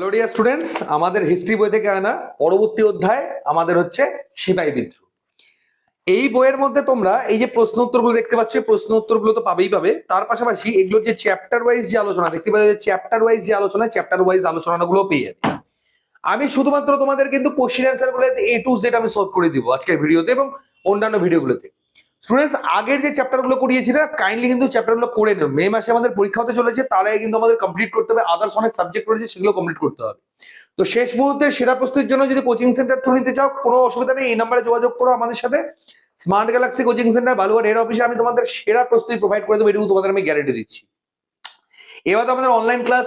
Hello dear students আমাদের history বই থেকে আনা পরবর্তী অধ্যায় আমাদের হচ্ছে সিপাহী বিদ্রোহ। এই বইয়ের মধ্যে তোমরা এই যে প্রশ্ন উত্তরগুলো দেখতে পাচ্ছ প্রশ্ন উত্তরগুলো তো পাবেই পাবে। তার পাশাপাশি এগুলোর যে চ্যাপ্টার ওয়াইজ যে আলোচনা, দেখতে পাচ্ছ চ্যাপ্টার ওয়াইজ যে আলোচনা চ্যাপ্টার ওয়াইজ আলোচনাগুলো পেয়ে যাবে। আমি শুধুমাত্র তোমাদের কিন্তু কোশ্চেন অ্যান্সারগুলো এ টু জেড আমি সলভ করে দিব আজকের ভিডিওতে এবং অন্যান্য ভিডিওগুলোতে স্টুডেন্টস আগের যে চ্যাপ্টারগুলো করিয়েছি না কাইন্ডলি কিন্তু চ্যাপ্টারগুলো করে নেব মে মাসে আমাদের পরীক্ষা হতে চলেছে, তার আগে কিন্তু আমাদের কমপ্লিট করতে হবে আদার্স অনেক সাবজেক্ট রয়েছে, সেগুলো কমপ্লিট করতে হবে। তো শেষ মুহূর্তে সেরা প্রস্তুতির জন্য যদি কোচিং সেন্টার থ্রু নিতে চাও, কোনো অসুবিধা নেই, এই নাম্বারে যোগাযোগ করো আমাদের সাথে। স্মার্ট গ্যালাক্সি কোচিং সেন্টার বালুয়ার হেড অফিসে আমি তোমাদের সেরা প্রস্তুতি প্রোভাইড করে দেবো, এটুকু তোমাদের আমি গ্যারেন্টি দিচ্ছি। এবার তো আমাদের অনলাইন ক্লাস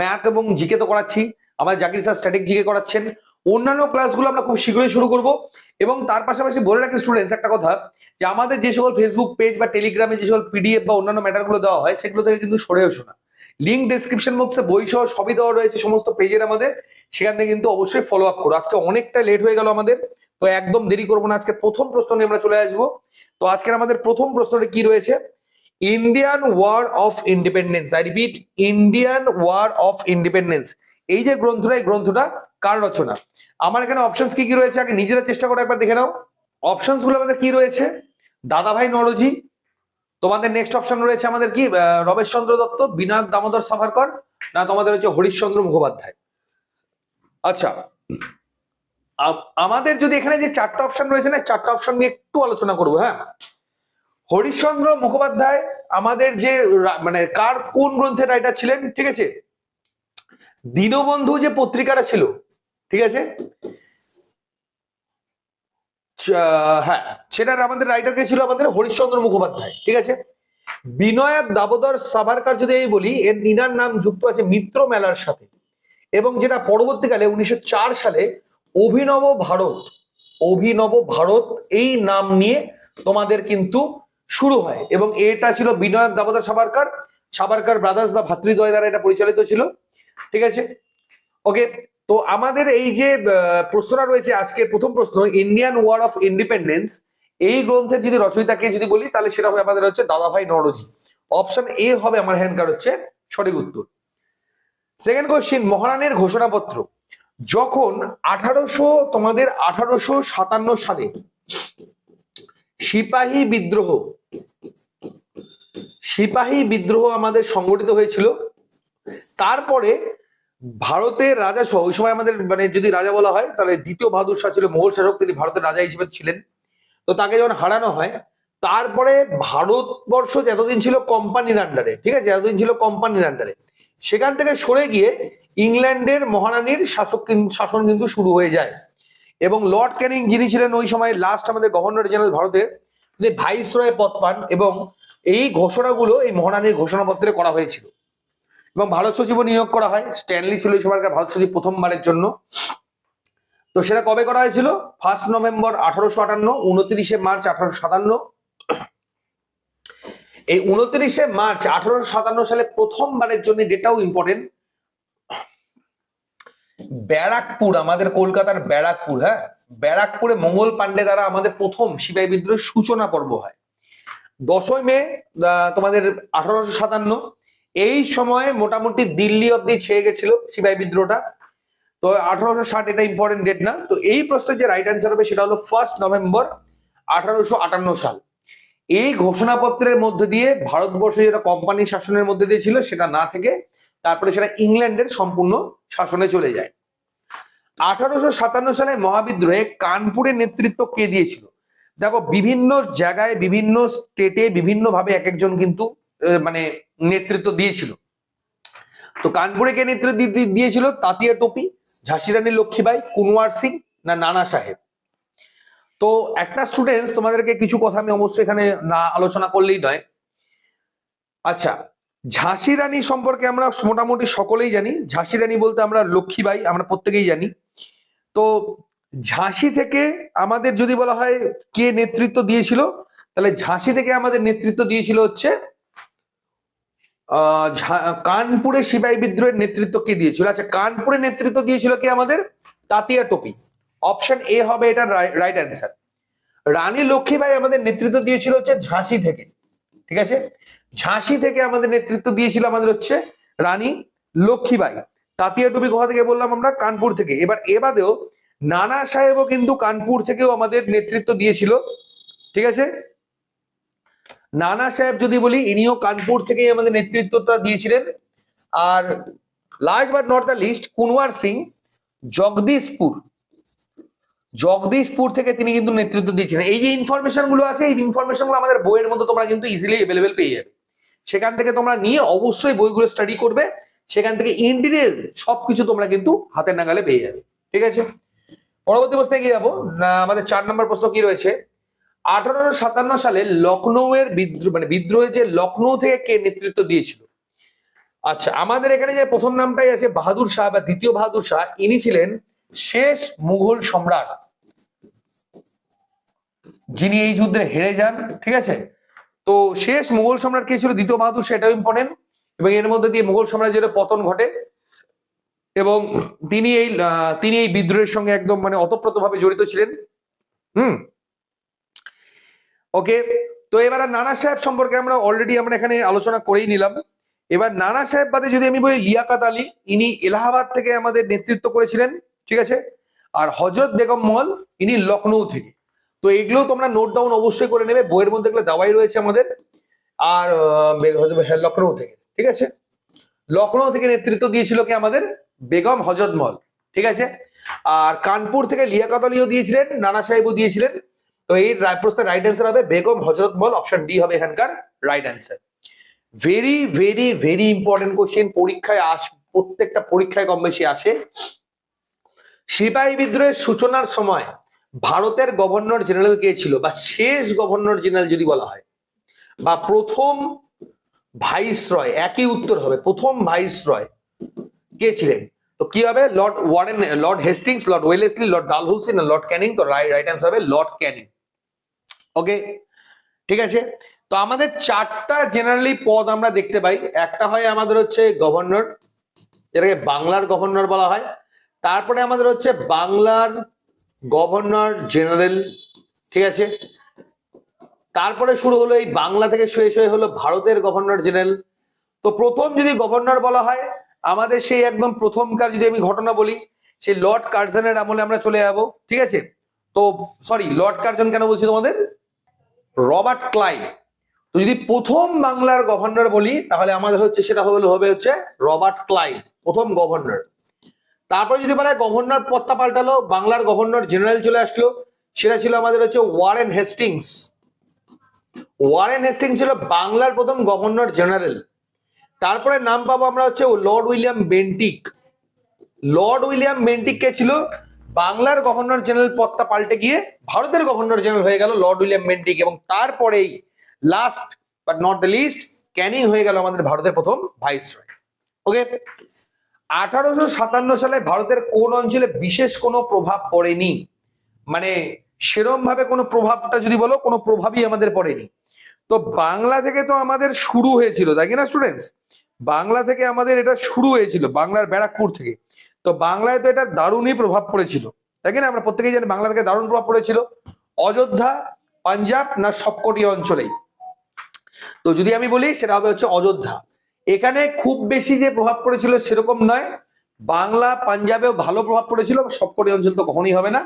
ম্যাথ এবং জিকে তো করাচ্ছি। আমাদের জাকির স্যার স্ট্যাটিক জিকে করাচ্ছেন। অন্যান্য ক্লাসগুলো আমরা খুব শীঘ্রই শুরু করব এবং তার পাশাপাশি বলে রাখি স্টুডেন্টস একটা কথা, যে আমাদের যে সকল ফেসবুক পেজ বা টেলিগ্রামে যে সকল পিডিএফ বা অন্যান্য ম্যাটারগুলো দেওয়া হয়, সেগুলো থেকে কিন্তু সরে এসো না। লিঙ্ক ডিসক্রিপশন বক্সে বই সহ সবই দেওয়া রয়েছে, সমস্ত পেজের আমাদের। সেখান থেকে কিন্তু অবশ্যই ফলো আপ করো। আজকে অনেকটা লেট হয়ে গেল আমাদের, তো একদম দেরি করব না। আজকে প্রথম প্রশ্ন নিয়ে আমরা চলে আসব। তো আজকের আমাদের প্রথম প্রশ্নটা কি রয়েছে? Indian war of independence I repeat Indian war of independence এই যে গ্রন্থটা, এই গ্রন্থটা কার রচনা আমার এখানে অপশনস কি কি রয়েছে? আগে নিজেরা চেষ্টা করে একবার দেখে নাও। অপশনসগুলো আমাদের কি রয়েছে? দাদাভাই নরজি, তোমাদের নেক্সট অপশন রয়েছে আমাদের কি? রমেশচন্দ্র দত্ত, বিনায়ক দামোদর সাভারকর, না তোমাদের হচ্ছে হরিশ্চন্দ্র মুখোপাধ্যায়। আচ্ছা আম- আমাদের যদি এখানে যে চারটা অপশন রয়েছে না, চারটা অপশন নিয়ে একটু আলোচনা করব হ্যাঁ? হরিশ্চন্দ্র মুখোপাধ্যায় আমাদের যে মানে কার কোন গ্রন্থের রাইটার ছিলেন, ঠিক আছে? দীনবন্ধু যে পত্রিকাটা ছিল ঠিক আছে? হ্যাঁ সেটার আমাদের রাইটার কে ছিল আমাদের হরিশ্চন্দ্র মুখোপাধ্যায়, ঠিক আছে? বিনয়ক দাবোদর সাভারকার যদি এই বলি, এর ইনার নাম যুক্ত আছে মিত্র মেলার সাথে। এবং যেটা পরবর্তীকালে উনিশশো চার সালে অভিনব ভারত অভিনব ভারত এই নাম নিয়ে তোমাদের কিন্তু শুরু হয়। এবং এটা ছিল বিনয়ক দামোদর সাভারকার সাভারকার ব্রাদার্স বা ভাতৃদ্বয় দ্বারা এটা পরিচালিত ছিল। ঠিক আছে? ওকে তো আমাদের এই যে প্রশ্নটা রয়েছে, আজকের প্রথম প্রশ্ন ইন্ডিয়ান ওয়ার অফ ইন্ডিপেন্ডেন্স এই গ্রন্থের যদি রচয়িতাকে যদি বলি, তাহলে সেটা হবে আমাদের হচ্ছে দাদাভাই নরজি। অপশন এ হবে আমার হ্যান্ডকার হচ্ছে সঠিক উত্তর। সেকেন্ড কোশ্চিন মহারানের ঘোষণাপত্র। যখন আঠারোশো, তোমাদের আঠারোশো সাতান্ন সালে সিপাহী বিদ্রোহ সিপাহী বিদ্রোহ আমাদের সংগঠিত হয়েছিল, তারপরে ভারতের রাজা সহ, ওই সময় আমাদের মানে যদি রাজা বলা হয়, তাহলে দ্বিতীয় বাহাদুর শাহ ছিল মোগল শাসক, তিনি ভারতের রাজা হিসেবে ছিলেন। তো তাকে যখন হারানো হয়, তারপরে ভারতবর্ষ যতদিন ছিল কোম্পানির আন্ডারে ঠিক আছে? এতদিন ছিল কোম্পানির আন্ডারে সেখান থেকে সরে গিয়ে ইংল্যান্ডের মহারানীর শাসক শাসন কিন্তু শুরু হয়ে যায়। এবং লর্ড ক্যানিং যিনি ছিলেন ওই সময় লাস্ট আমাদের গভর্নর জেনারেল ভারতের, তিনি ভাইসরয় পদ পান এবং এই ঘোষণাগুলো এই মহারানীর ঘোষণাপত্রে করা হয়েছিল। এবং ভারত সচিবও নিয়োগ করা হয়। স্ট্যানলি ছিল এই সময়কার ভারত সচিব প্রথমবারের জন্য। তো সেটা কবে করা হয়েছিল? ফার্স্ট নভেম্বর আঠারোশো আটান্ন, উনত্রিশে মার্চ আঠারোশো সাতান্ন। এই উনত্রিশে মার্চ আঠারোশো সাতান্ন সালে প্রথমবারের জন্য ডেটাও ইম্পর্টেন্ট ব্যারাকপুর, আমাদের কলকাতার ব্যারাকপুর হ্যাঁ? ব্যারাকপুরে মঙ্গল পান্ডে দ্বারা আমাদের প্রথম সিপাহী বিদ্রোহের সূচনা পর্ব হয়। দশই মে তোমাদের আঠারোশো সাতান্ন এই সময়ে মোটামুটি দিল্লি অব্দি ছেয়ে গেছিল সিপাহী বিদ্রোহটা। তো আঠারোশো ষাট এটা ইম্পর্টেন্ট ডেট না। তো এই প্রশ্নের যে রাইট অ্যান্সার হবে সেটা হলো ফার্স্ট নভেম্বর আঠারোশো আটান্ন সাল। এই ঘোষণাপত্রের মধ্যে দিয়ে ভারতবর্ষ যেটা কোম্পানি শাসনের মধ্যে দিয়ে ছিল সেটা না থেকে তারপরে সেটা ইংল্যান্ডের সম্পূর্ণ শাসনে চলে যায়। আঠারোশো সাতান্ন সালে মহাবিদ্রোহে কানপুরের নেতৃত্ব কে দিয়েছিল? দেখো, বিভিন্ন জায়গায়, বিভিন্ন স্টেটে বিভিন্ন ভাবে এক একজন কিন্তু মানে নেতৃত্ব দিয়েছিল। তো কানপুরে কে নেতৃত্ব দিয়েছিল? তাতিয়া টোপি ঝাঁসি রানী লক্ষ্মীবাই, কুনওয়ার সিং না নানা সাহেব। তো একটা স্টুডেন্টস তোমাদেরকে কিছু কথা আমি অবশ্যই এখানে না আলোচনা করলেই নয়। আচ্ছা ঝাঁসি রানী সম্পর্কে আমরা মোটামুটি সকলেই জানি। ঝাঁসি রানী বলতে আমরা লক্ষ্মীবাই, আমরা প্রত্যেকেই জানি। তো ঝাঁসি থেকে আমাদের যদি বলা হয় কে নেতৃত্ব দিয়েছিল, তাহলে ঝাঁসি থেকে আমাদের নেতৃত্ব দিয়েছিল হচ্ছে কানপুরে সিপাহী বিদ্রোহের নেতৃত্ব কে দিয়েছিল? আচ্ছা কানপুরে নেতৃত্ব দিয়েছিল কি আমাদের? তাতিয়া টোপি। অপশন এ হবে এটা রাইট অ্যান্সার রানী লক্ষ্মীবাই আমাদের নেতৃত্ব দিয়েছিল হচ্ছে ঝাঁসি থেকে। ঠিক আছে? ঝাঁসি থেকে আমাদের নেতৃত্ব দিয়েছিল আমাদের হচ্ছে রানী লক্ষ্মীবাই তাতিয়া টুপি কোথা থেকে বললাম আমরা? কানপুর থেকে। এবার এবাদেও নানা সাহেবও কিন্তু কানপুর থেকেও আমাদের নেতৃত্ব দিয়েছিল। ঠিক আছে? নানা সাহেব যদি বলি, ইনিও কানপুর থেকেই আমাদের নেতৃত্বটা দিয়েছিলেন। আর last but not the least Kunwar Singh, Jagdishpur. Jagdishpur থেকে তিনি কিন্তু নেতৃত্ব দিয়েছিলেন। এই যে ইনফরমেশনগুলো আছে, এই ইনফরমেশনগুলো আমাদের বইয়ের মধ্যে তোমরা কিন্তু ইজিলি অ্যাভেলেবেল পেয়ে যাবে। সেখান থেকে তোমরা নিয়ে অবশ্যই বইগুলো স্টাডি করবে। সেখান থেকে ইন ডিটেল সবকিছু তোমরা কিন্তু হাতের নাগালে পেয়ে যাবে। ঠিক আছে? পরবর্তী প্রশ্নে এগিয়ে যাব। আমাদের চার নম্বর প্রশ্ন কি রয়েছে? আঠারোশো সাতান্ন সালে লখনৌয়ের বিদ্রোহ মানে বিদ্রোহে যে লখনৌ থেকে কে নেতৃত্ব দিয়েছিল? আচ্ছা আমাদের এখানে যে প্রথম নামটাই আছে বাহাদুর শাহ বা দ্বিতীয় বাহাদুর শাহ, ইনি ছিলেন শেষ মুঘল সম্রাট। যিনি এই যুদ্ধে হেরে যান, ঠিক আছে? তো শেষ মুঘল সম্রাট কে ছিল? দ্বিতীয় বাহাদুর সেটাও ইম্পর্টেন্ট এবং এর মধ্যে দিয়ে মুঘল সাম্রাজ্যের পতন ঘটে, এবং তিনি এই তিনি এই বিদ্রোহের সঙ্গে একদম মানে অতপ্রতভাবে জড়িত ছিলেন। হুম? ওকে তো এবার নানা সাহেব সম্পর্কে আমরা অলরেডি আমরা এখানে আলোচনা করেই নিলাম। এবার নানা সাহেব বাদে যদি আমি বলি লিয়াকাত আলী, ইনি এলাহাবাদ থেকে আমাদের নেতৃত্ব করেছিলেন, ঠিক আছে? আর হজরত বেগম মহল ইনি লখনৌ থেকে। তো এগুলো তোমরা নোট ডাউন অবশ্যই করে নেবে, বইয়ের মধ্যে এগুলো দেওয়াই রয়েছে আমাদের। আর লখনৌ থেকে, ঠিক আছে? লখনৌ থেকে নেতৃত্ব দিয়েছিল কি আমাদের? বেগম হজরত মহল ঠিক আছে? আর কানপুর থেকে লিয়াকত আলীও দিয়েছিলেন, নানা সাহেবও দিয়েছিলেন। তো এই প্রশ্নের রাইট অ্যান্সার হবে বেগম হজরত মহল অপশন ডি হবে এখানকার right answer very very very important question পরীক্ষায় আস, প্রত্যেকটা পরীক্ষায় কম বেশি আসে। সিপাহী বিদ্রোহের সূচনার সময় ভারতের গভর্নর জেনারেল কে ছিল? বা শেষ গভর্নর জেনারেল যদি বলা হয়, বা প্রথম ভাইসরয় একই উত্তর হবে, প্রথম ভাইসরয় কে ছিলেন? তো কি হবে? Lord Warren Lord Hastings Lord Wellesley Lord Dalhousie না লর্ড ক্যানিং তো রাইট অ্যান্সার হবে লর্ড ক্যানিং ওকে ঠিক আছে? তো আমাদের চারটা জেনারেলি পদ আমরা দেখতে পাই। একটা হয় আমাদের হচ্ছে গভর্নর যেটাকে বাংলার গভর্নর বলা হয়। তারপরে আমাদের হচ্ছে বাংলার গভর্নর জেনারেল ঠিক আছে? তারপরে শুরু হলো এই বাংলা থেকে শেষ হয়ে হলো ভারতের গভর্নর জেনারেল তো প্রথম যদি গভর্নর বলা হয়, আমাদের সেই একদম প্রথমকার যদি আমি ঘটনা বলি, সেই লর্ড কার্জনের আমলে আমরা চলে যাব, ঠিক আছে? তো সরি লর্ড কার্জন কেন বলছি তোমাদের? Robert Clive. তো যদি প্রথম বাংলার গভর্নর বলি, তাহলে আমাদের হচ্ছে সেটা হবে হবে হচ্ছে রবার্ট ক্লাইভ, প্রথম গভর্নর। তারপরে যদি বলা গভর্নর পত্তা পাল্টালো, বাংলার গভর্নর জেনারেল চলে আসলো, সেটা ছিল আমাদের হচ্ছে ওয়ারেন হেস্টিংস। ওয়ারেন হেস্টিংস ছিল বাংলার প্রথম গভর্নর জেনারেল। তারপরে নাম পাবো আমরা হচ্ছে Lord William Bentinck. Lord William Bentinck কে ছিল? বাংলার গভর্নর জেনারেল পদটা পাল্টে গিয়ে ভারতের গভর্নর জেনারেল হয়ে গেল লর্ড উইলিয়াম বেন্টিক এবং তারপরেই last but not the least Canning হয়ে গেল আমাদের ভারতের প্রথম ভাইসরয়। ওকে আঠারোশো সাতান্ন সালে ভারতের কোন অঞ্চলে বিশেষ কোনো প্রভাব পড়েনি? মানে সেরম ভাবে কোনো প্রভাবটা যদি বলো, কোনো প্রভাবই আমাদের পড়েনি। তো বাংলা থেকে তো আমাদের শুরু হয়েছিল, তাই কি না স্টুডেন্টস বাংলা থেকে আমাদের এটা শুরু হয়েছিল, বাংলার ব্যারাকপুর থেকে। তো বাংলায় তো এটা দারুণই প্রভাব পড়েছিল। তাই কি না? আমরা প্রত্যেকেই জানি বাংলা থেকে দারুণ প্রভাব পড়েছিল। অযোধ্যা, পাঞ্জাব না সবকটি অঞ্চলেই? তো যদি আমি বলি, সেটা হবে হচ্ছে অযোধ্যা। এখানে খুব বেশি যে প্রভাব পড়েছিল সেরকম নয়। বাংলা, পাঞ্জাবেও ভালো প্রভাব পড়েছিল সবকটি অঞ্চল তো কখনই হবে না।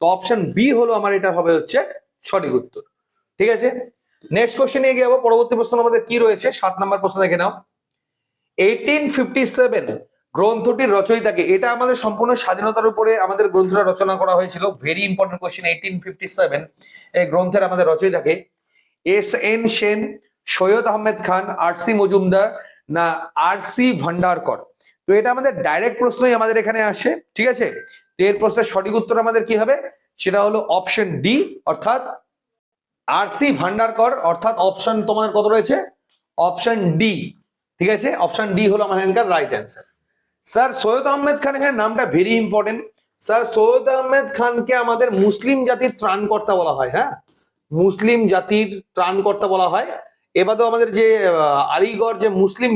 তো অপশন বি হলো আমার, এটা হবে হচ্ছে সঠিক উত্তর। ঠিক আছে? নেক্সট কোশ্চেন এগিয়ে যাব পরবর্তী প্রশ্ন আমাদের কি রয়েছে? সাত নাম্বার প্রশ্ন দেখে নাও। এইটিন ফিফটি সেভেন গ্রন্থটির রচয়িতাকে, এটা আমাদের সম্পূর্ণ স্বাধীনতার উপরে আমাদের গ্রন্থটা রচনা করা হয়েছিল। Very important question eighteen fifty seven এই গ্রন্থের আমাদের রচয়িতাকে। S N Sen Syed Ahmed Khan R C Majumdar, না আর সি ভান্ডারকর। তো এটা আমাদের ডাইরেক্ট প্রশ্নই আমাদের এখানে আসে, ঠিক আছে? তো এর প্রশ্নের সঠিক উত্তর আমাদের কি হবে? সেটা হলো অপশন ডি অর্থাৎ আর সি ভান্ডারকর, অর্থাৎ অপশন তোমাদের কত রয়েছে? অপশন ডি ঠিক আছে? অপশন ডি হলো আমার এখানকার right answer sir Syed Ahmed Khan এখানে নামটা very important sir Syed Ahmed খানকে আমাদের মুসলিম জাতির ত্রাণকর্তা বলা হয় হ্যাঁ? মুসলিম জাতির ত্রাণকর্তা বলা হয়। এবারেও আমাদের যে আলিগড় যে মুসলিম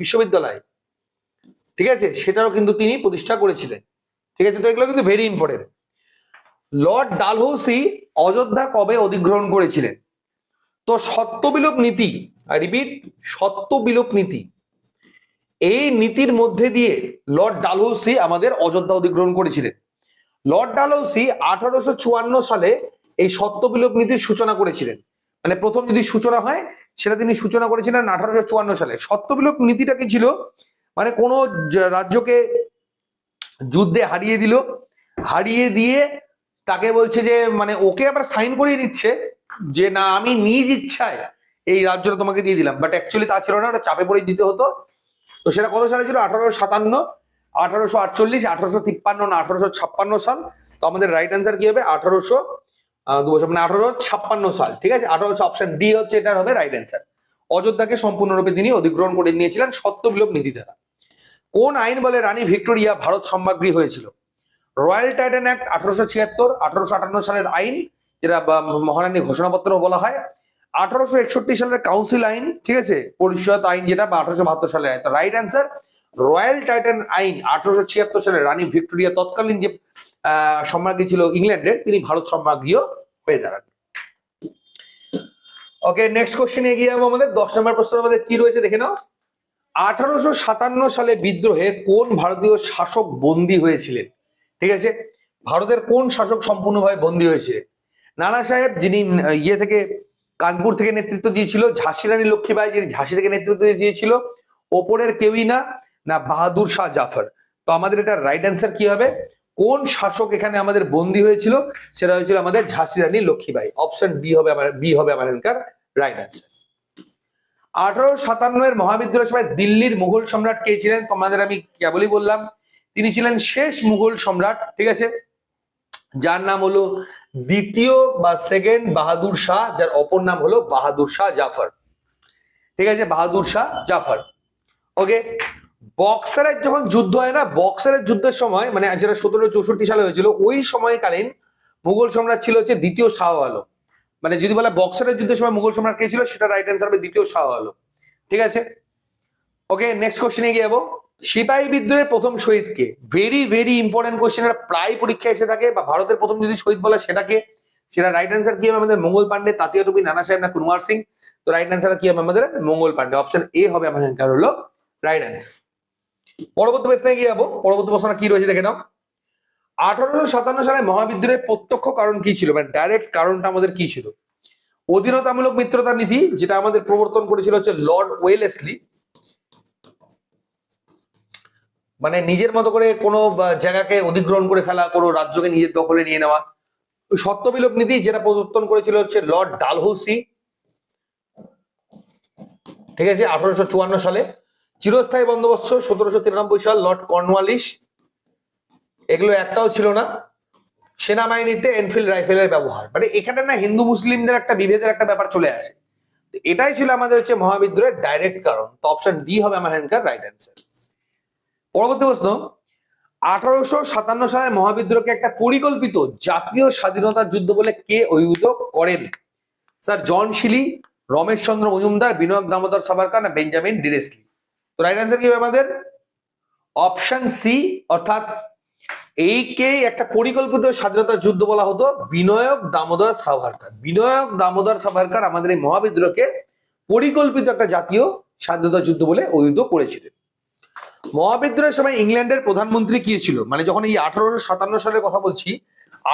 বিশ্ববিদ্যালয়, ঠিক আছে? সেটাও কিন্তু তিনি প্রতিষ্ঠা করেছিলেন। ঠিক আছে? তো এগুলো কিন্তু very important Lord Dalhousie Ayodhya কবে অধিগ্রহণ করেছিলেন? তো সত্যবিলোপ নীতি আই রিপিট সত্যবিলোপ নীতি। এই নীতির মধ্যে দিয়ে লর্ড ডালহৌসি আমাদের অযোধ্যা অধিগ্রহণ করেছিলেন। লর্ড ডালহৌসি আঠারোশো চুয়ান্ন সালে এই সত্য বিলোপ নীতির সূচনা করেছিলেন। মানে প্রথম যদি সূচনা হয়, সেটা তিনি সূচনা করেছিলেন আঠারোশো চুয়ান্ন সালে। সত্য বিলোপ নীতিটা কি ছিল? মানে কোনো রাজ্যকে যুদ্ধে হারিয়ে দিল, হারিয়ে দিয়ে তাকে বলছে যে মানে ওকে আবার সাইন করিয়ে দিচ্ছে যে, না, আমি নিজ ইচ্ছায় এই রাজ্যটা তোমাকে দিয়ে দিলাম। বাট অ্যাকচুয়ালি তা ছিল না, ওটা চাপে পড়ে দিতে হতো। তো সেটা কত সালে ছিল? আঠারোশো সাতান্ন, আঠারোশো আটচল্লিশ, আঠারোশো তিপ্পান্ন না, আঠারোশো ছাপ্পান্ন সাল। তো আমাদের রাইট অ্যান্সার কি হবে? আঠারোশো দু বছর মানে আঠারোশো ছাপ্পান্ন সাল, ঠিক আছে? আঠারোশো অপশন ডি হচ্ছে, এটার হবে রাইট অ্যান্সার অযোধ্যাকে সম্পূর্ণরূপে তিনি অধিগ্রহণ করে নিয়েছিলেন সত্য বিলোপ নীতি দ্বারা। কোন আইন বলে রানী ভিক্টোরিয়া ভারত সম্রাজ্ঞী হয়েছিল? রয়্যাল টাইটান অ্যাক্ট আঠারোশো ছিয়াত্তর, আঠারোশো আটান্ন সালের আইন, যেটা মহারানী ঘোষণাপত্র বলা হয় আঠারোশো একষট্টি সালের কাউন্সিল আইন, ঠিক আছে? পরিষদ আইন যেটা বা আঠারোশো বাহাত্তর সালের আইন রাইট অ্যান্সার রয়্যাল টাইটান আইন, আঠারোশো ছিয়াত্তর সালে রানী ভিক্টোরিয়া তৎকালীন যে সম্রাজ্ঞী ছিল ইংল্যান্ডের, তিনি ভারত সম্রাজ্ঞীও হয়ে দাঁড়ান। ওকে নেক্সট কোশ্চেন গিয়ে আমাদের দশ নম্বর প্রশ্ন আমাদের কি রয়েছে দেখে নাও। আঠারোশো সাতান্ন সালে বিদ্রোহে কোন ভারতীয় শাসক বন্দী হয়েছিলেন? ঠিক আছে? ভারতের কোন শাসক সম্পূর্ণভাবে বন্দী হয়েছে নানা সাহেব যিনি ইয়ে থেকে কানপুর থেকে নেতৃত্ব দিয়েছিল ঝাঁসি রানী লক্ষ্মীবাই যিনি ঝাঁসি থেকে নেতৃত্ব দিয়েছিল, ওপরের কেউই না না বাহাদুর শাহ জাফর। তো আমাদের এটা রাইট অ্যান্সার কি হবে? কোন শাসক এখানে আমাদের বন্দী হয়েছিল? সেটা হয়েছিল আমাদের ঝাঁসি রানী লক্ষ্মীবাই অপশন বি হবে আমার বি হবে আমার এখানকার রাইট অ্যান্সার আঠারো সাতান্ন এর মহাবিদ্রোহের সময় দিল্লির মুঘল সম্রাট কে ছিলেন? তোমাদের আমি কেবলই বললাম, তিনি ছিলেন শেষ মুঘল সম্রাট, ঠিক আছে? যার নাম হলো দ্বিতীয় বা সেকেন্ড বাহাদুর শাহ, যার অপর নাম হলো বাহাদুর শাহ জাফর। ঠিক আছে? বাহাদুর শাহ জাফর। ওকে বক্সারের যখন যুদ্ধ হয় না বক্সারের যুদ্ধের সময় মানে যেটা সতেরো চৌষট্টি সালে হয়েছিল, ওই সময়কালীন মুঘল সম্রাট ছিল হচ্ছে দ্বিতীয় শাহ আলম। মানে যদি বলা বক্সারের যুদ্ধের সময় মুঘল সম্রাট কে ছিল, সেটা রাইট অ্যান্সার হবে দ্বিতীয় শাহ আলম। ঠিক আছে? ওকে নেক্সট কোশ্চেনে গিয়ে যাব। সিপাহী বিদ্রোহের প্রথম শহীদ কে? ভেরি ভেরি ইম্পর্টেন্ট কোশ্চেন এটা প্রায় পরীক্ষায় এসে থাকে বা ভারতের প্রথম যদি শহীদ বলা সেটাকে সেটা রাইট অ্যান্সার কি হবে আমাদের মঙ্গল পান্ডে তাতিয়া টুপি নানা সাহেব না কুনওয়ার সিং? তো রাইট অ্যান্সার কি হবে আমাদের মঙ্গল পান্ডে অপশন এ হবে আমাদের এখানকার হলো রাইট অ্যান্সার পরবর্তী প্রশ্নে গিয়ে যাব। পরবর্তী প্রশ্ন কি রয়েছে দেখে নাও। আঠারোশো সাতান্ন সালে মহাবিদ্রোহের প্রত্যক্ষ কারণ কি ছিল? মানে ডাইরেক্ট কারণটা আমাদের কি ছিল? অধীনতামূলক মিত্রতা নীতি, যেটা আমাদের প্রবর্তন করেছিল হচ্ছে লর্ড ওয়েলেসলি মানে নিজের মতো করে কোনো জায়গাকে অধিগ্রহণ করে ফেলা, কোনো রাজ্যকে নিজের দখলে নিয়ে নেওয়া। ওই সত্যবিলোপ নীতি যেটা প্রবর্তন করেছিল হচ্ছে লর্ড ডালহৌসি, ঠিক আছে, আঠারোশো চুয়ান্ন সালে। চিরস্থায়ী বন্দোবস্ত, সতেরোশো তিরানব্বই সাল, লর্ড কর্নওয়ালিস এগুলো একটাও ছিল না। সেনাবাহিনীতে এনফিল্ড রাইফেলের ব্যবহার। মানে এখানে না হিন্দু মুসলিমদের একটা বিভেদের একটা ব্যাপার চলে আসে। এটাই ছিল আমাদের হচ্ছে মহাবিদ্রোহের ডাইরেক্ট কারণ। তো অপশন ডি হবে আমার এখানকার রাইট অ্যান্সার পরবর্তী প্রশ্ন, আঠারোশো সাতান্ন সালের মহাবিদ্রোহকে একটা পরিকল্পিত জাতীয় স্বাধীনতার যুদ্ধ বলে কে অভিভূত করেন? Sir, John Seeley, Ramesh Chandra Majumdar Vinay Damodar Savarkar না বেঞ্জামিন ডিরেসলি? তো রাইট অ্যান্সার কি হবে আমাদের? অপশন সি অর্থাৎ এইকে একটা পরিকল্পিত স্বাধীনতা যুদ্ধ বলা হতো বিনয়ক দামোদর সাভারকার। বিনয়ক দামোদর সাভারকার আমাদের এই মহাবিদ্রোহকে পরিকল্পিত একটা জাতীয় স্বাধীনতা যুদ্ধ বলে অভিহিত করেছিলেন। মহাবিদ্রোহের সময় ইংল্যান্ডের প্রধানমন্ত্রী কি ছিল? মানে যখন এই আঠারোশো সাতান্ন সালের কথা বলছি,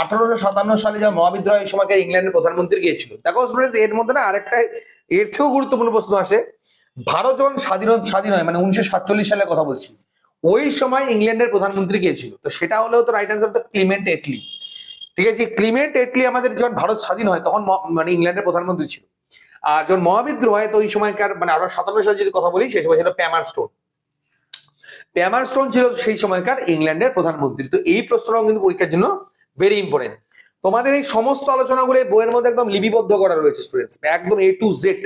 আঠারোশো সাতান্ন সালে যা মহাবিদ্রোহ এই সময়কে ইংল্যান্ডের প্রধানমন্ত্রী গিয়েছিল দেখো স্টুডেন্টস এর মধ্যে না আরেকটা, এর থেকেও গুরুত্বপূর্ণ প্রশ্ন আসে। ভারত যখন স্বাধীন স্বাধীন হয় মানে উনিশশো সাতচল্লিশ সালের কথা বলছি, ওই সময় ইংল্যান্ডের প্রধানমন্ত্রী কে ছিল? তো সেটা হলেও তো রাইট অ্যান্সার তো ক্লিমেন্ট এটলি। ঠিক আছে, ক্লিমেন্ট এটলি আমাদের যখন ভারত স্বাধীন হয়, তখন মানে ইংল্যান্ডের প্রধানমন্ত্রী ছিল। আর যখন মহাবিদ্রোহ হয়, তো ওই সময়কার মানে আরও সাতান্ন সালে যদি কথা বলি, সেই সময় ছিল প্যামার স্টোন। প্যামার স্টোন ছিল সেই সময়কার ইংল্যান্ডের প্রধানমন্ত্রী। তো এই প্রশ্নটাও কিন্তু পরীক্ষার জন্য ভেরি ইম্পর্টেন্ট তোমাদের এই সমস্ত আলোচনাগুলো বইয়ের মধ্যে একদম লিপিবদ্ধ করা রয়েছে স্টুডেন্টস একদম এ টু জেড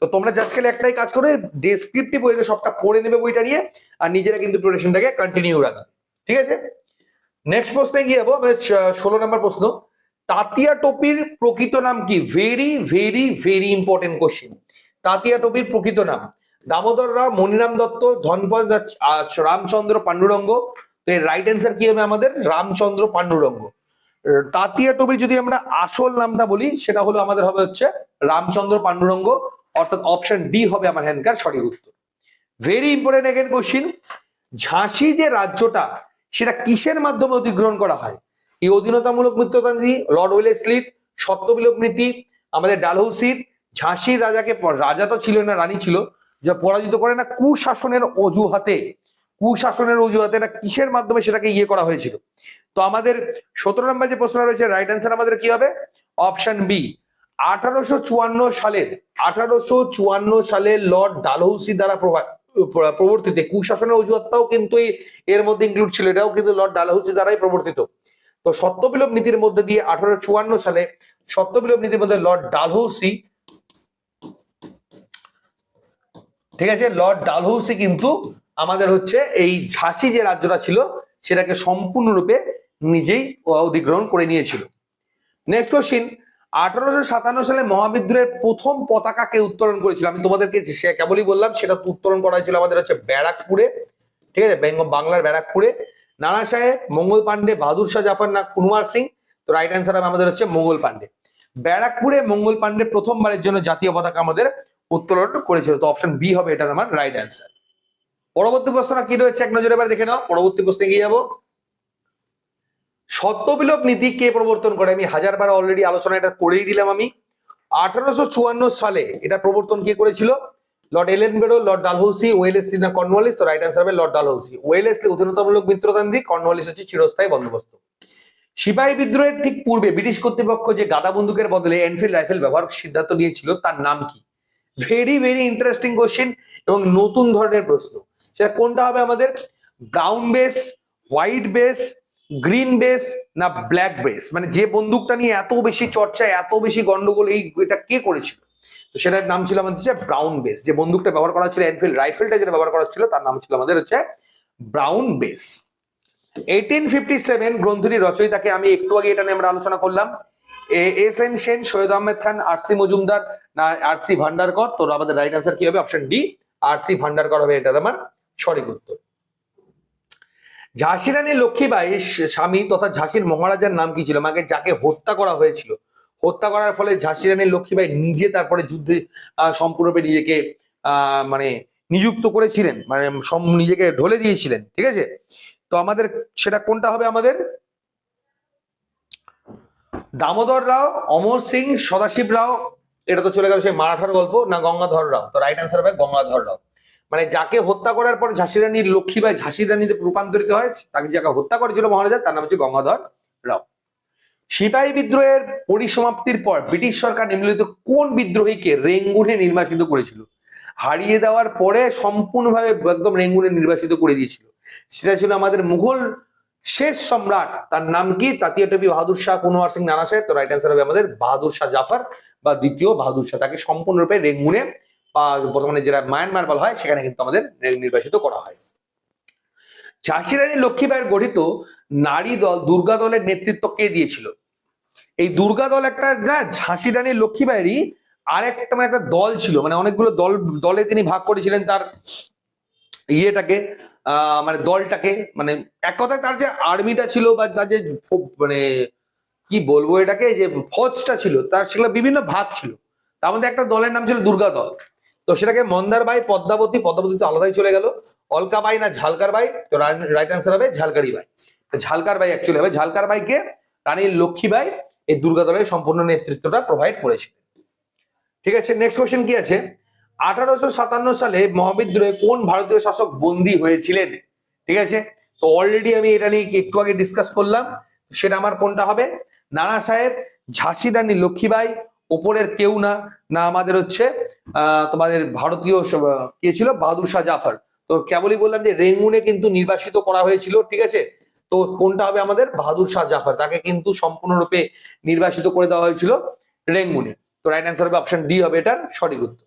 তো তোমরা জাস্ট খালি একটাই কাজ করে ডেসক্রিপটিভ বইতে সবটা পড়ে নেবে বইটা নিয়ে, আর নিজেরা কিন্তু প্রিপারেশনটাকে কন্টিনিউ রাখবে। ঠিক আছে? নেক্সট প্রশ্নে গিয়ে যাব আমাদের ষোলো নম্বর প্রশ্ন। তাতিয়া টপির প্রকৃত নাম কি? Very very very important question Tatya টপির প্রকৃত নাম। দামোদর রাও মনিরাম দত্ত, ধনপদ রামচন্দ্র পাণ্ডুরঙ্গ। তো এর রাইট অ্যান্সার কি হবে আমাদের? রামচন্দ্র পাণ্ডুরঙ্গ। তাতিয়া টপির যদি আমরা আসল নামটা বলি, সেটা হলো আমাদের হবে হচ্ছে রামচন্দ্র পাণ্ডুরঙ্গ। অর্থাৎ অপশন ডি হবে আমার হ্যানকার সঠিক উত্তর। ভেরি ইম্পর্টেন্ট এগেন কোশ্চিন ঝাঁসি যে রাজ্যটা, সেটা কিসের মাধ্যমে অধিগ্রহণ করা হয়? এই অধীনতামূলক মৃত্যুতান্ত্রী লর্ড ওয়েলেসলির সত্যবিলোপ নীতি, আমাদের ডালহৌসির। ঝাঁসির রাজাকে, রাজা তো ছিল না, রানী ছিল। যা পরাজিত করে না কুশাসনের অজুহাতে কুশাসনের অজুহাতে না কিসের মাধ্যমে সেটাকে ইয়ে করা হয়েছিল? তো আমাদের সতেরো নম্বর যে প্রশ্ন রয়েছে রাইট অ্যান্সার আমাদের কি হবে? অপশন বি আঠারোশো চুয়ান্ন সালের, আঠারোশো চুয়ান্ন সালে লর্ড ডালহৌসি দ্বারা প্রবর্তিত। কুশাসনের অজুহাতটাও কিন্তু এর মধ্যে ইনক্লুড ছিল। এটাও কিন্তু লর্ড ডালহৌসি দ্বারাই প্রবর্তিত। তো সত্যবিলোপ নীতির মধ্যে দিয়ে আঠারোশো চুয়ান্ন সালে সত্যবিলোপ নীতির মধ্যে লর্ড ডালহৌসি ঠিক আছে? লর্ড ডালহৌসি কিন্তু আমাদের হচ্ছে এই ঝাঁসি যে রাজ্যটা ছিল, সেটাকে সম্পূর্ণরূপে নিজেই অধিগ্রহণ করে নিয়েছিল। নেক্সট কোশ্চিন আঠারোশো সাতান্ন সালে মহাবিদ্রোহের প্রথম পতাকাকে উত্তোলন করেছিল। আমি তোমাদেরকে কেবলই বললাম, সেটা উত্তোলন করা হয়েছিল আমাদের হচ্ছে ব্যারাকপুরে, ঠিক আছে? বাংলার ব্যারাকপুরে। নানা সাহেব, মঙ্গল পান্ডে বাহাদুর শাহ জাফর না কুনওয়ার সিং, তো রাইট অ্যান্সার হবে আমাদের হচ্ছে মঙ্গল পান্ডে ব্যারাকপুরে মঙ্গল পান্ডে প্রথমবারের জন্য জাতীয় পতাকা আমাদের উত্তোলন করেছিল। তো অপশন বি হবে এটার আমার রাইট অ্যান্সার পরবর্তী প্রশ্নটা কি রয়েছে? এক নজরে এবার দেখে নাও। পরবর্তী প্রশ্নে গিয়ে যাব। সত্যবিলোপ নীতি কে প্রবর্তন করে? আমি হাজারবার অলরেডি আলোচনা এটা করেই দিলাম আমি। আঠারোশো চুয়ান্ন সালে এটা প্রবর্তন কে করেছিল? Lord Ellenborough Lord Dalhousie Wellesley না কর্নওয়ালিস? তো রাইট অ্যান্সার হবে লর্ড ডালহৌসি। ওয়েলেসলি অধীনতামূলক মিত্রতান্ত্রিক, কর্নওয়ালিস হচ্ছে চিরস্থায়ী বন্দোবস্ত। সিপাহী বিদ্রোহের ঠিক পূর্বে ব্রিটিশ কর্তৃপক্ষ যে গাদা বন্দুকের বদলে এনফিল্ড রাইফেল ব্যবহার সিদ্ধান্ত নিয়েছিল, তার নাম কি? ভেরি ভেরি ইন্টারেস্টিং কোশ্চেন এবং নতুন ধরনের প্রশ্ন। সেটা কোনটা হবে আমাদের? Brown Bess white Bess green Bess না ব্ল্যাক বেস মানে যে বন্দুকটা নিয়ে এত বেশি চর্চা, এত বেশি গন্ডগোল, এই এটা কে করেছিল? তো সেটার নাম ছিল আমাদের হচ্ছে ব্রাউন বেস যে বন্দুকটা ব্যবহার করা হচ্ছিল এনফিল্ড রাইফেলটা যেটা ব্যবহার করা হচ্ছিল, তার নাম ছিল আমাদের হচ্ছে Brown Bess eighteen fifty seven গ্রন্থটির রচয়িতাকে আমি একটু আগে এটা নিয়ে আমরা আলোচনা করলাম। S N Sen, Syed Ahmed Khan, R C Majumdar, না, আর সি ভান্ডারকর। তো আমাদের রাইট আনসার কি হবে? Option D R C Bhandarkar হবে, এটার আমার সঠিক উত্তর। ঝাঁসি রানী লক্ষ্মীবাই স্বামী তথা ঝাঁসির মহারাজার নাম কি ছিল? মাকে যাকে হত্যা করা হয়েছিল। হত্যা করার ফলে ঝাঁসি রানী লক্ষ্মীবাই নিজে তারপরে যুদ্ধে সম্পূর্ণরূপে নিজেকে মানে নিযুক্ত করেছিলেন। মানে নিজেকে ঢলে দিয়েছিলেন। ঠিক আছে? তো আমাদের, সেটা কোনটা হবে আমাদের? দামোদর রাও, অমর সিং, সদাশিব রাও, এটা তো চলে গেল সেই মারাঠার গল্প, না গঙ্গাধর রাও? তো রাইট অ্যান্সার হবে গঙ্গাধর রাও। মানে যাকে হত্যা করার পর ঝাঁসি রানীর লক্ষ্মীবাই ঝাঁসি রানীতে রূপান্তরিত হয়, তাকে যাকে হত্যা করেছিল মহারাজা, তার নাম হচ্ছে গঙ্গাধর রাও। সিপাহী বিদ্রোহের পরিসমাপ্তির পর ব্রিটিশ সরকার নিম্নলিখিত কোন বিদ্রোহীকে রেঙ্গুনে নির্বাসিত করেছিল? হারিয়ে দেওয়ার পরে সম্পূর্ণভাবে একদম রেঙ্গুনে নির্বাসিত করে দিয়েছিল। সেটা ছিল আমাদের মুঘল শেষ সম্রাট, তার নাম কি? তাতিয়া টবি বাহাদুর শাহ, কুনওয়ার সিং নানা সাহেব তো রাইট অ্যান্সার হবে আমাদের বাহাদুর শাহ জাফর বা দ্বিতীয় বাহাদুর শাহ। তাকে সম্পূর্ণরূপে রেঙ্গুনে বা বর্তমানে যেটা মায়ানমার বলা হয়, সেখানে কিন্তু আমাদের নির্বাসিত করা হয়। ঝাঁসি রানী লক্ষ্মীবাইয়ের গঠিত নারী দল, দুর্গা দলের নেতৃত্ব কে দিয়েছিল? এই দুর্গা দল একটা না ঝাঁসি রানী লক্ষ্মীবাইয়েরই আর একটা মানে একটা দল ছিল। মানে অনেকগুলো দল, দলে তিনি ভাগ করেছিলেন তার ইয়েটাকে। মানে দলটাকে মানে এক কথায় তার যে আর্মিটা ছিল বা তার যে মানে কি বলব এটাকে, যে ফৌজটা ছিল, তার সেগুলো বিভিন্ন ভাগ ছিল। তার মধ্যে একটা দলের নাম ছিল দুর্গা দল। তো সেটাকে মন্দার বাই, পদ্মাবতী পদ্মাবতী তো আলাদাই চলে গেল। অলকা বাই না ঝালকার বাই, তো রাইট অ্যান্সার হবে ঝালকারি বাই। ঝালকার বাই অ্যাকচুয়ালি হবে। ঝালকার বাইকে রানী লক্ষ্মী বাই এই দুর্গা দলের সম্পূর্ণ নেতৃত্বটা প্রোভাইড করেছে। ঠিক আছে নেক্সট কোয়েশ্চেন কি আছে? আঠারোশো সাতান্ন সালে মহাবিদ্রোহে কোন ভারতীয় শাসক বন্দী হয়েছিলেন? ঠিক আছে? তো অলরেডি আমি এটা নিয়ে একটু আগে ডিসকাস করলাম। সেটা আমার কোনটা হবে? নানা সাহেব, ঝাঁসি রানী লক্ষ্মীবাই ওপরের কেউ না। না আমাদের হচ্ছে তোমাদের ভারতীয় কে ছিল? বাহাদুর শাহ জাফর। তো কেবলই বললাম যে রেঙ্গুনে কিন্তু নির্বাসিত করা হয়েছিল, ঠিক আছে? তো কোনটা হবে আমাদের? বাহাদুর শাহ জাফর। তাকে কিন্তু সম্পূর্ণরূপে নির্বাসিত করে দেওয়া হয়েছিল রেঙ্গুনে। তো রাইট অ্যান্সার হবে অপশন ডি হবে এটার, সঠিক উত্তর।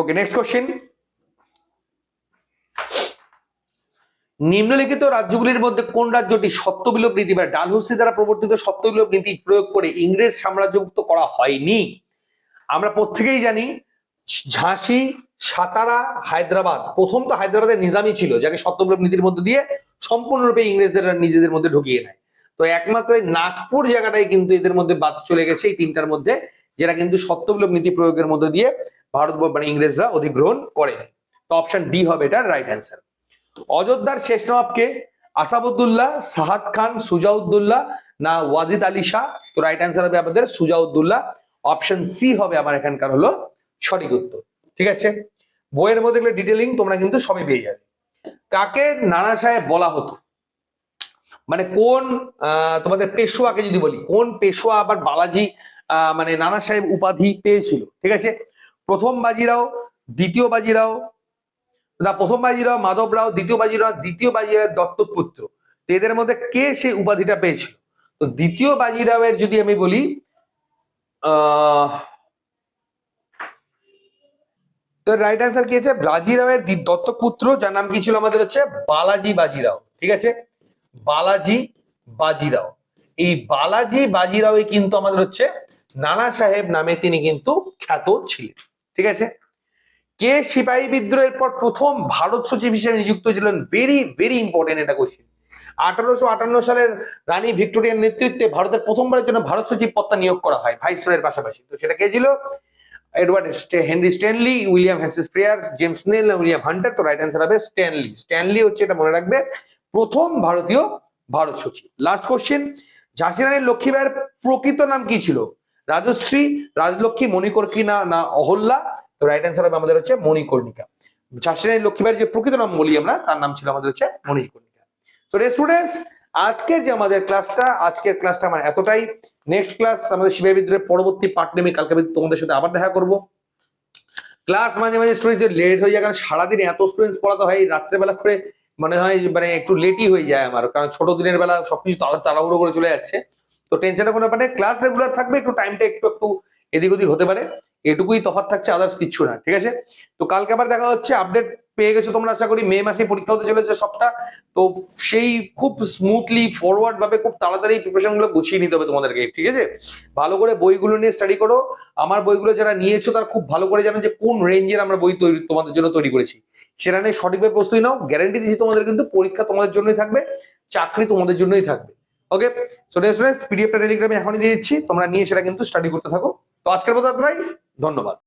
ওকে নেক্সট কোশ্চেন নিম্নলিখিত রাজ্যগুলির মধ্যে কোন রাজ্যটি সত্যবিলোপ নীতি বা ডালহৌসি দ্বারা প্রবর্তিত সত্যবিলোপ নীতি প্রয়োগ করে ইংরেজ সাম্রাজ্যভুক্ত করা হয়নি? আমরা প্রত্যেকেই জানি, ঝাঁসি, সাতারা, হায়দ্রাবাদ। প্রথম তো হায়দ্রাবাদের নিজামই ছিল, যাকে সত্যবিলোপ নীতির মধ্যে দিয়ে সম্পূর্ণরূপে ইংরেজদের নিজেদের মধ্যে ঢুকিয়ে নেয়। তো একমাত্র নাগপুর জায়গাটাই কিন্তু এদের মধ্যে বাদ চলে গেছে, এই তিনটার মধ্যে, যেটা কিন্তু সত্যবিলোপ নীতি প্রয়োগের মধ্যে দিয়ে ভারত মানে ইংরেজরা অধিগ্রহণ করেনি। তো অপশন ডি হবে এটার রাইট অ্যান্সার অযোধ্যার শেষ নবাবকে আসাবুদ্দুল্লাহ সাহাদ খান সুজাউদ্দুল্লাহ না ওয়াজিদ আলী শাহ? তো রাইট অ্যান্সার হবে আমাদের সুজাউদ্দুল্লাহ অপশন সি হবে আমার এখানকার হলো সঠিক উত্তর। ঠিক আছে? বইয়ের মধ্যে ডিটেলিং তোমরা কিন্তু সবই পেয়ে যাবে। কাকে নানা সাহেব বলা হতো? মানে কোন তোমাদের পেশোয়াকে যদি বলি, কোন পেশোয়া আবার বালাজি মানে নানা সাহেব উপাধি পেয়েছিল? ঠিক আছে? প্রথম বাজিরাও, দ্বিতীয় বাজিরাও, না, প্রথম বাজিরাও মাধব রাও, দ্বিতীয় বাজিরাও দ্বিতীয় বাজিরাও দত্তক পুত্র। তো এদের মধ্যে কে সেই উপাধিটা পেয়েছিল? তো দ্বিতীয় বাজিরাওয়ের যদি আমি বলি তো রাইট অ্যান্সার কি আছে? দি- দত্তক পুত্র, যার নাম কি ছিল আমাদের হচ্ছে বালাজি বাজিরাও, ঠিক আছে? বালাজি বাজিরাও। এই বালাজি বাজিরাওই কিন্তু আমাদের হচ্ছে নানা সাহেব নামে তিনি কিন্তু খ্যাত ছিলেন। ঠিক আছে? কে সিপাহী বিদ্রোহের পর প্রথম ভারত সচিব হিসেবে নিযুক্ত ছিলেন ভেরি ভেরি ইম্পর্টেন্ট এটা কোশ্চেন আঠারোশো আটান্ন সালের রানী ভিক্টোরিয়ার নেতৃত্বে ভারতের প্রথমবারের জন্য ভারত সচিব পত্তা নিয়োগ করা হয় ভাইসরয়ের পাশাপাশি। তো সেটা কে ছিল? এডওয়ার্ড হেনরি স্ট্যানলি উইলিয়াম হ্যান্সিস প্রিয়ার জেমস নেল উইলিয়াম হান্টার তো রাইট অ্যান্সার হবে স্ট্যানলি স্ট্যানলি হচ্ছে এটা মনে রাখবে প্রথম ভারতীয় ভারত সচিব। লাস্ট কোশ্চেন ঝাঁসি রানীর লক্ষ্মীবাইয়ের প্রকৃত নাম কি ছিল? রাজশ্রী, রাজলক্ষ্মী, মণিকর্কী না অহল্যা। তো রাইট অ্যান্সার হবে আমাদের হচ্ছে মণিকর্ণিকা। ঝাঁসি রানীর লক্ষ্মীবাইয়ের যে প্রকৃত নাম বলি আমরা, তার নাম ছিল আমাদের হচ্ছে মণিকর্ণিকা। সো স্টুডেন্টস আজকের যে আমাদের ক্লাসটা আজকের ক্লাসটা আমার এতটাই। নেক্সট ক্লাস আমাদের শিবাই বিদ্রোহের পরবর্তী পার্ট নেমে কালকে তোমাদের সাথে আবার দেখা করব। ক্লাস মাঝে মাঝে স্টুডেন্ট লেট হয়ে যায়, কারণ সারাদিন এত স্টুডেন্টস পড়াতে হয়, রাত্রেবেলা করে মনে হয় মানে একটু লেটই হয়ে যায় আমার। কারণ ছোট দিনের বেলা সবকিছু তাড়া- তাড়াহুড়ো করে চলে যাচ্ছে। তো টেনশনের কোনো ব্যাপার নেই। ক্লাস রেগুলার থাকবে, একটু টাইমটা একটু একটু এদিক ওদিক হতে পারে। এটুকুই তফাৎ থাকছে আদার্স কিচ্ছু না, ঠিক আছে? তো কালকে আবার দেখা হচ্ছে আপডেট পেয়ে গেছো তোমরা, আশা করি মে মাসে পরীক্ষা হতে চলেছে সবটা। তো সেই খুব স্মুথলি ফরওয়ার্ড ভাবে খুব তাড়াতাড়ি প্রিপারেশনগুলো গুছিয়ে নিতে হবে তোমাদেরকে, ঠিক আছে? ভালো করে বইগুলো নিয়ে স্টাডি করো। আমার বইগুলো যারা নিয়েছো, তারা খুব ভালো করে জানো যে কোন রেঞ্জের আমরা বই তৈরি, তোমাদের জন্য তৈরি করেছি। সেটা নিয়ে সঠিকভাবে প্রস্তুতি নাও গ্যারান্টি দিচ্ছি তোমাদের কিন্তু পরীক্ষা তোমাদের জন্যই থাকবে, চাকরি তোমাদের জন্যই থাকবে। ওকে সো স্টুডেন্টস পিডিএফটা টেলিগ্রামে এখনই দিয়ে দিচ্ছি। তোমরা নিয়ে সেটা কিন্তু স্টাডি করতে থাকো। তো আজকের মতো ভাই, ধন্যবাদ।